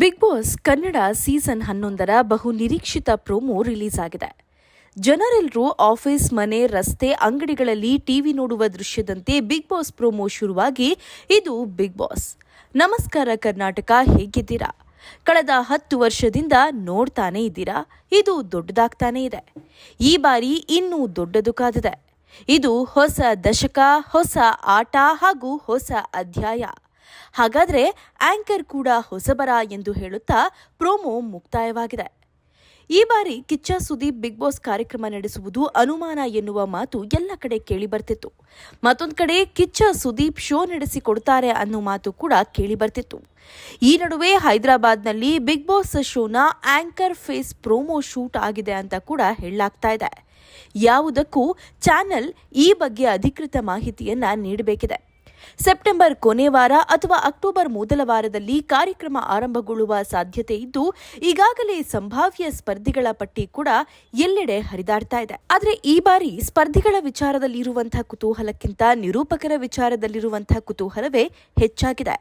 Big boss Kannada season ಹನ್ನೊಂದರ ಬಹು ನಿರೀಕ್ಷಿತ ಪ್ರೋಮೋ ರಿಲೀಸ್ ಆಗಿದೆ ಜನರೆಲ್ಲರೂ ಆಫೀಸ್, ಮನೆ, ರಸ್ತೆ, ಅಂಗಡಿಗಳಲ್ಲಿ ಟಿವಿ ನೋಡುವ ದೃಶ್ಯದಂತೆ ಬಿಗ್ ಬಾಸ್ ಪ್ರೋಮೋ ಶುರುವಾಗಿ ಇದು ಬಿಗ್ ಬಾಸ್. ನಮಸ್ಕಾರ ಕರ್ನಾಟಕ, ಹೇಗಿದ್ದೀರಾ? ಕಳೆದ ಹತ್ತು ವರ್ಷದಿಂದ ನೋಡ್ತಾನೆ ಇದ್ದೀರಾ? ಇದು ದೊಡ್ಡದಾಗ್ತಾನೆ ಇದೆ. ಈ ಬಾರಿ ಇನ್ನೂ ದೊಡ್ಡದು ಕಾದಿದೆ. ಇದು ಹೊಸ ದಶಕ, ಹೊಸ ಆಟ ಹಾಗೂ ಹೊಸ ಅಧ್ಯಾಯ. ಹಾಗಾದ್ರೆ ಆಂಕರ್ ಕೂಡ ಹೊಸಬರ ಎಂದು ಹೇಳುತ್ತಾ ಪ್ರೋಮೋ ಮುಕ್ತಾಯವಾಗಿದೆ. ಈ ಬಾರಿ ಕಿಚ್ಚ ಸುದೀಪ್ ಬಿಗ್ ಬಾಸ್ ಕಾರ್ಯಕ್ರಮ ನಡೆಸುವುದು ಅನುಮಾನ ಎನ್ನುವ ಮಾತು ಎಲ್ಲ ಕಡೆ ಕೇಳಿ ಬರ್ತಿತ್ತು. ಮತ್ತೊಂದು ಕಡೆ ಕಿಚ್ಚ ಸುದೀಪ್ ಶೋ ನಡೆಸಿಕೊಡ್ತಾರೆ ಅನ್ನೋ ಮಾತು ಕೂಡ ಕೇಳಿ ಬರ್ತಿತ್ತು. ಈ ನಡುವೆ ಹೈದರಾಬಾದ್ನಲ್ಲಿ ಬಿಗ್ ಬಾಸ್ ಶೋನ ಆಂಕರ್ ಫೇಸ್ ಪ್ರೋಮೋ ಶೂಟ್ ಆಗಿದೆ ಅಂತ ಕೂಡ ಹೇಳಲಾಗ್ತಾ ಇದೆ. ಯಾವುದಕ್ಕೂ ಚಾನೆಲ್ ಈ ಬಗ್ಗೆ ಅಧಿಕೃತ ಮಾಹಿತಿಯನ್ನ ನೀಡಬೇಕಿದೆ. ಸೆಪ್ಟೆಂಬರ್ ಕೊನೆ ವಾರ ಅಥವಾ ಅಕ್ಟೋಬರ್ ಮೊದಲ ವಾರದಲ್ಲಿ ಕಾರ್ಯಕ್ರಮ ಆರಂಭಗೊಳ್ಳುವ ಸಾಧ್ಯತೆ ಇದ್ದು, ಈಗಾಗಲೇ ಸಂಭಾವ್ಯ ಸ್ಪರ್ಧಿಗಳ ಪಟ್ಟಿ ಕೂಡ ಎಲ್ಲೆಡೆ ಹರಿದಾಡ್ತಾ ಇದೆ. ಆದರೆ ಈ ಬಾರಿ ಸ್ಪರ್ಧಿಗಳ ವಿಚಾರದಲ್ಲಿರುವಂತಹ ಕುತೂಹಲಕ್ಕಿಂತ ನಿರೂಪಕರ ವಿಚಾರದಲ್ಲಿರುವಂತಹ ಕುತೂಹಲವೇ ಹೆಚ್ಚಾಗಿದೆ.